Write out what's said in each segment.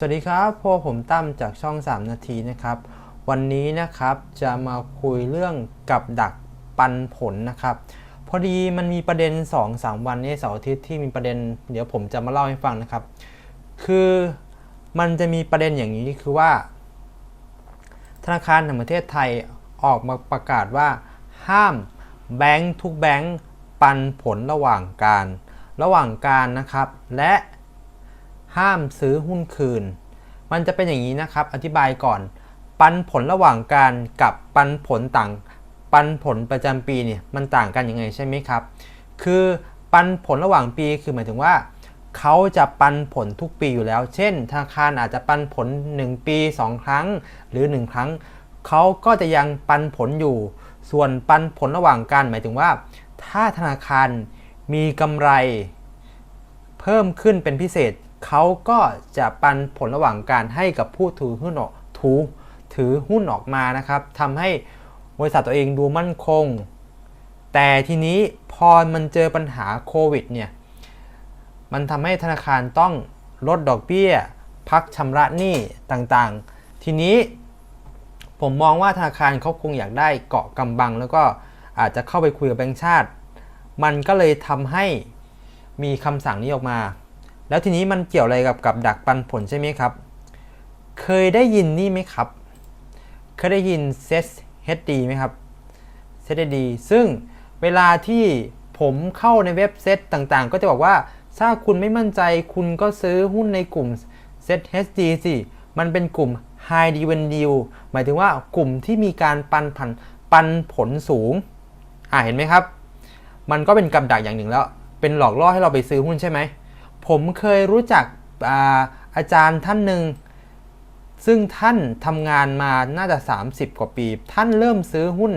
สวัสดีครับพวกผมตั้มจากช่อง 3 นาทีนะครับ วันนี้นะครับจะมาคุยเรื่องกับดักปันผลนะครับ พอดีมันมีประเด็น 2-3วันนี้เสาร์อาทิตย์ที่มีประเด็น เดี๋ยวผมจะมาเล่าให้ฟังนะครับ คือมันจะมีประเด็นอย่างนี้คือว่า ธนาคารแห่งประเทศไทยออกมาประกาศว่า ห้ามแบงค์ทุกแบงค์ปันผลระหว่างการ ระหว่างการนะครับ และ ห้ามซื้อหุ้นคืน มันจะเป็นอย่างนี้นะครับ อธิบายก่อน ปันผลระหว่างการกับปันผลต่าง ปันผลประจำปีเนี่ยมันต่างกันยังไงใช่ไหมครับ คือปันผลระหว่างปีคือหมายถึงว่าเขาจะปันผลทุกปีอยู่แล้ว เช่น ธนาคารอาจจะปันผล 1 ปี 2 ครั้งหรือ 1 ครั้ง เขาก็จะยังปันผลอยู่ ส่วนปันผลระหว่างการหมายถึงว่า ถ้าธนาคารมีกำไร เพิ่มขึ้นเป็นพิเศษ เขาก็จะปันผลระหว่างการให้กับผู้ถือหุ้นออกถูถือหุ้นออกมานะครับทำให้บริษัทตัวเองดูมั่นคง แต่ทีนี้พอมันเจอปัญหาโควิดเนี่ยมันทำให้ธนาคารต้องลดดอกเบี้ย พักชำระหนี้ต่างๆ ทีนี้ผมมองว่าธนาคารเขาคงอยากได้เกาะกำบัง แล้วก็อาจจะเข้าไปคุยกับแบงก์ชาติ มันก็เลยทำให้มีคำสั่งนี้ออกมา แล้วทีนี้มันเกี่ยวอะไรกับกับดักปันผลใช่ไหมครับ เคยได้ยินนี่ไหมครับ เคยได้ยิน Set HD ไหมครับ Set HD ซึ่งเวลาที่ผมเข้าในเว็บเซตต่างๆ ก็จะบอกว่าถ้าคุณไม่มั่นใจคุณก็ซื้อหุ้นในกลุ่ม Set HD สิมันเป็นกลุ่ม High Dividend Yield หมายถึงว่ากลุ่มที่มีการปันผันปันผลสูง อ่าเห็นไหมครับ มันก็เป็นกับดักอย่างหนึ่งแล้ว เป็นหลอกล่อให้เราไปซื้อหุ้นใช่ไหม ผมเคยรู้จักอาอาจารย์ท่านหนึ่ง ซึ่งท่านทำงานมาน่าจะ 30 กว่าปี ท่านเริ่มซื้อหุ้น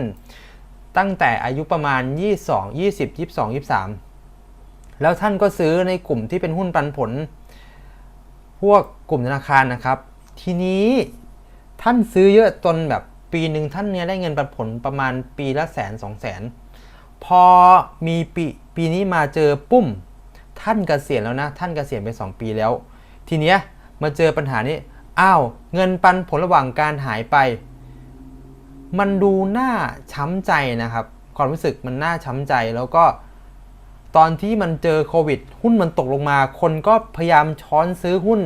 ตั้งแต่อายุประมาณ 22 20 22 23 แล้วท่านก็ซื้อในกลุ่มที่เป็นหุ้นปันผล พวกกลุ่มธนาคารนะครับ ทีนี้ท่านซื้อเยอะจนแบบปีหนึ่งท่านเนี่ยได้เงินปันผลประมาณปีละแสนสองแสน พอมีปีปีนี้มาเจอปุ้ม ท่านเกษียณแล้วนะ ท่านเกษียณไป 2 ปีแล้ว ทีเนี้ยมาเจอปัญหานี้ อ้าว เงินปันผลระหว่างการหายไป มันดูน่าช้ำใจนะครับ ความรู้สึกมันน่าช้ำใจแล้วก็ ตอนที่มันเจอโควิด หุ้นมันตกลงมา คนก็พยายามช้อนซื้อหุ้น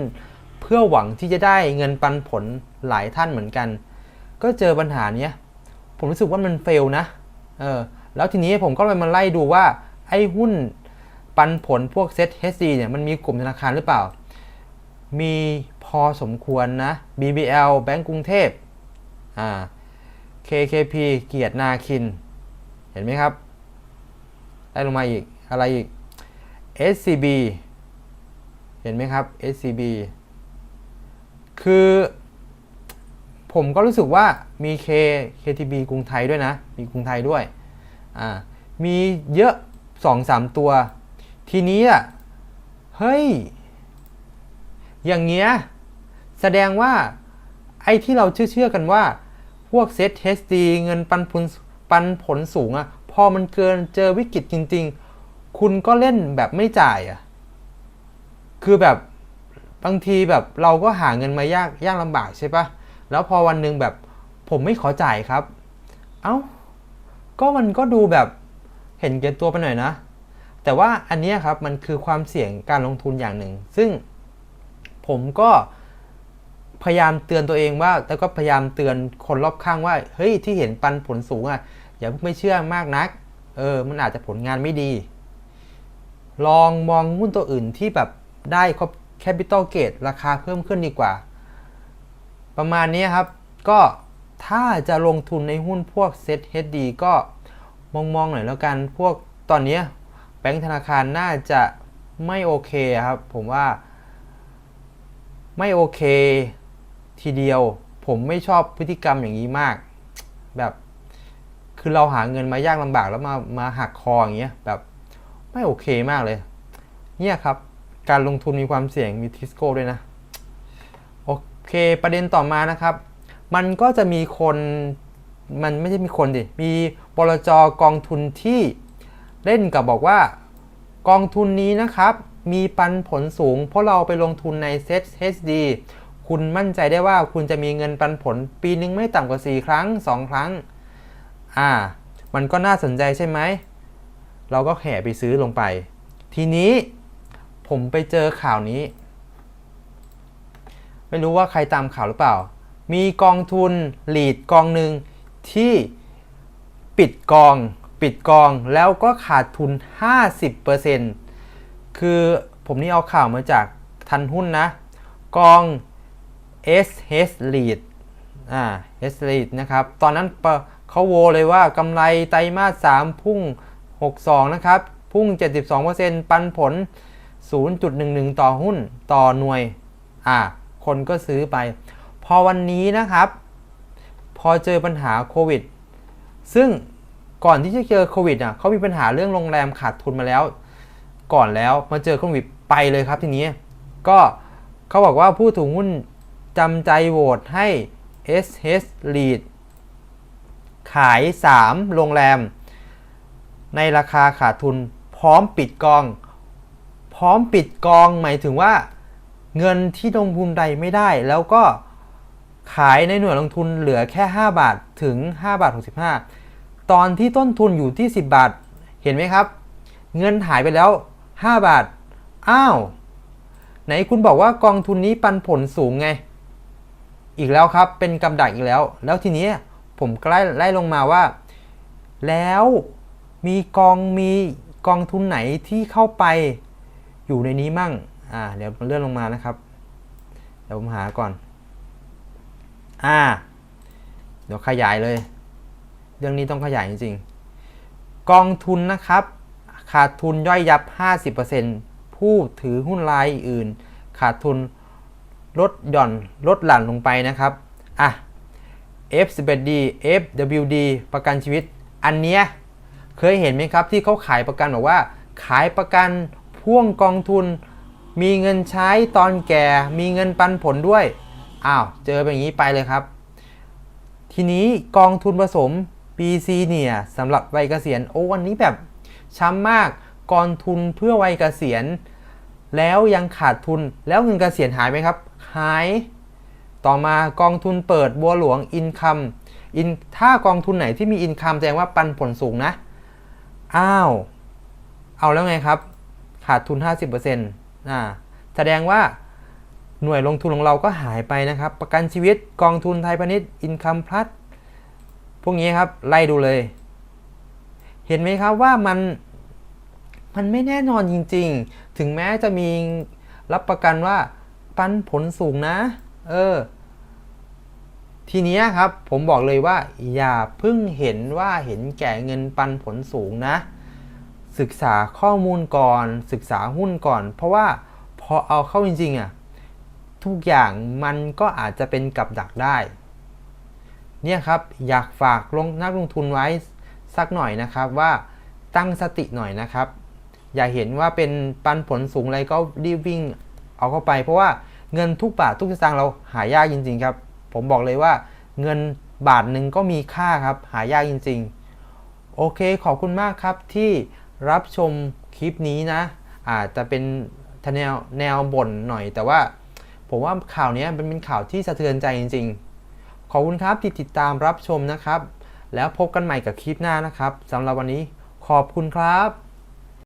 เพื่อหวังที่จะได้เงินปันผลหลายท่านเหมือนกัน ก็เจอปัญหาเนี้ย ผมรู้สึกว่ามันเฟลนะ เออ แล้วทีนี้ผมก็เลยมาไล่ดูว่าไอ้หุ้น ปันผลพวกเซ็ต HD เนี่ยมันมีกลุ่มธนาคารหรือเปล่า มีพอสมควรนะ BBL แบงก์กรุงเทพอ่า KKP เกียรตินาคิน เห็นไหมครับ ได้ลงมาอีกอะไรอีก SCB เห็นไหมครับ SCB คือผมก็รู้สึกว่ามี K KTB กรุงไทยด้วยนะ มีกรุงไทยด้วย อ่า มีเยอะ 2-3 ตัว ทีนี้อะเฮ้ย อย่างเงี้ย แสดงว่า ไอ้ที่เราเชื่อเชื่อกันว่า พวกเซตเทสดีเงินปันผลปันผลสูงอะพอมันเกินเจอวิกฤตจริง ๆ คุณก็เล่นแบบไม่จ่ายอะคือแบบบางทีแบบเราก็หาเงินมายากยากลำบากใช่ปะแล้วพอวันหนึ่งแบบผมไม่ขอจ่ายครับ เอ้า ก็มันก็ดูแบบเห็นแก่ตัวไปหน่อยนะ แต่ว่าอันนี้ครับมันคือความเสี่ยงการลงทุนอย่างหนึ่ง ซึ่งผมก็พยายามเตือนตัวเองว่า แล้วก็พยายามเตือนคนรอบข้างว่า เฮ้ยที่เห็นปันผลสูงอะอย่าเพิ่งไม่เชื่อมากนัก เออ มันอาจจะผลงานไม่ดี ลองมองหุ้นตัวอื่นที่แบบได้แคปิตอลเกตราคาเพิ่มขึ้นดีกว่า ประมาณนี้ครับ ก็ถ้าจะลงทุนในหุ้นพวก Set HD ก็มองมองๆหน่อยแล้วกัน พวกตอนนี้ บงก์ธนาคารน่าจะไม่โอเคครับ ผมว่าไม่โอเคทีเดียว ผมไม่ชอบพฤติกรรมอย่างนี้มาก แบบคือเราหาเงินมายากลำบากแล้วมามาหักคออย่างเงี้ยแบบไม่โอเคมากเลย เนี่ยครับ การลงทุนมีความเสี่ยงมีทิสโก้ด้วยนะ โอเคประเด็นต่อมานะครับ มันก็จะมีคนมันไม่ใช่มีคนดิ มีบลจกองทุนที่ เล่นกับบอกว่ากองทุนนี้นะครับ มีปันผลสูง เพราะเราไปลงทุนใน Set HD คุณมั่นใจได้ว่าคุณจะมีเงินปันผล ปีนึงไม่ต่ำกว่า 4 ครั้ง 2 ครั้ง อ่า มันก็น่าสนใจใช่ไหม เราก็แห่ไปซื้อลงไป ทีนี้ผมไปเจอข่าวนี้ ไม่รู้ว่าใครตามข่าวหรือเปล่า มีกองทุนหลีดกองหนึ่งที่ปิดกอง ปิดกองแล้วก็ขาดทุน 50%คือผมนี่เอาข่าวมาจากทันหุ้นนะ กอง SH Lead อ่า S Lead นะครับ ตอนนั้นเขาโวเลยว่ากำไรไตรมาส 3 พุ่ง 62 นะครับ พุ่ง 72%ปันผล 0.11 ต่อหุ้นต่อหน่วย อ่า คนก็ซื้อไป พอวันนี้นะครับ พอเจอปัญหาโควิด ซึ่ง ก่อนที่จะเจอโควิดอะเขามีปัญหาเรื่องโรงแรมขาดทุนมาแล้ว ก่อนแล้วมาเจอโควิดไปเลยครับทีนี้ ก็เขาบอกว่าผู้ถือหุ้นจำใจโหวตให้ SH Lead ขาย 3 โรงแรม ในราคาขาดทุนพร้อมปิดกอง พร้อมปิดกองหมายถึงว่า เงินที่ลงทุนใดไม่ได้ แล้วก็ขายในหน่วยลงทุนเหลือแค่ 5 บาทถึง 5 บาท 65 ตอนที่ต้นทุนอยู่ที่ 10 บาท เห็นไหมครับ เงินหายไปแล้ว 5 บาท อ้าว ไหนคุณบอกว่ากองทุนนี้ปันผลสูงไง อีกแล้วครับ เป็นกำดักอีกแล้ว แล้วทีนี้ผมใกล่ไล่ลงมาว่า แล้วมีกองมีกองทุนไหนที่เข้าไปอยู่ในนี้มั่ง อ่า เดี๋ยวเลื่อนลงมานะครับ เดี๋ยวผมหาก่อน อ่า เดี๋ยวขยายเลย เรื่องนี้ต้องขยายจริงๆ กองทุนนะครับ ขาดทุนย่อยยับ 50%ผู้ถือหุ้นรายอื่น ขาดทุนลดหย่อนลดหลั่นลงไปนะครับ อะ F11D FWD ประกันชีวิต อันเนี้ยเคยเห็นไหมครับที่เขาขายประกันบอกว่า ขายประกันพ่วงกองทุน มีเงินใช้ตอนแก่ มีเงินปันผลด้วย อ้าว เจอแบบนี้ไปเลยครับ ทีนี้กองทุนผสม BC เนี่ยสำหรับวัยเกษียณโอ้วันนี้แบบช้ำมากกองทุนเพื่อวัยเกษียณ แล้วยังขาดทุนแล้วเงินเกษียณหายไหมครับ หาย ต่อมากองทุนเปิดบัวหลวงอินคัมอินถ้ากองทุนไหนที่มีอินคัมแสดงว่าปันผลสูงนะ อ้าว เอาแล้วไงครับ ขาดทุน 50%อ่าแสดงว่าหน่วยลงทุนของเราก็หายไปนะครับ ประกันชีวิตกองทุนไทยพาณิชย์อินคัมพลัส วกนี้ครับไล่ดูเลย เห็นไหมครับว่ามันมันไม่แน่นอนจริง ๆ ถึงแม้จะมีรับประกันว่าปันผลสูงนะ เออ ทีนี้ครับผมบอกเลยว่า อย่าเพิ่งเห็นว่าเห็นแก่เงินปันผลสูงนะ ศึกษาข้อมูลก่อน ศึกษาหุ้นก่อน เพราะว่าพอเอาเข้าจริงๆอะทุกอย่างมันก็อาจจะเป็นกับดักได้ เนี่ยครับอยากฝากลงนักลงทุนไว้สักหน่อยนะครับว่าตั้งสติหน่อยนะครับ อย่าเห็นว่าเป็นปันผลสูงอะไรก็รีบวิ่งเอาเข้าไป เพราะว่าเงินทุกบาททุกสตางค์เราหายากจริง ๆ ครับ ผมบอกเลยว่าเงินบาทหนึ่งก็มีค่าครับ หายากจริง ๆ โอเคขอบคุณมากครับที่รับชมคลิปนี้นะ อาจจะเป็นแนวแนวบ่นหน่อย แต่ว่า ผมว่าข่าวนี้มันเป็นข่าวที่สะเทือนใจจริง ๆ ขอบคุณครับที่ติดตามรับชมนะครับ แล้วพบกันใหม่กับคลิปหน้านะครับสำหรับวันนี้ขอบคุณครับ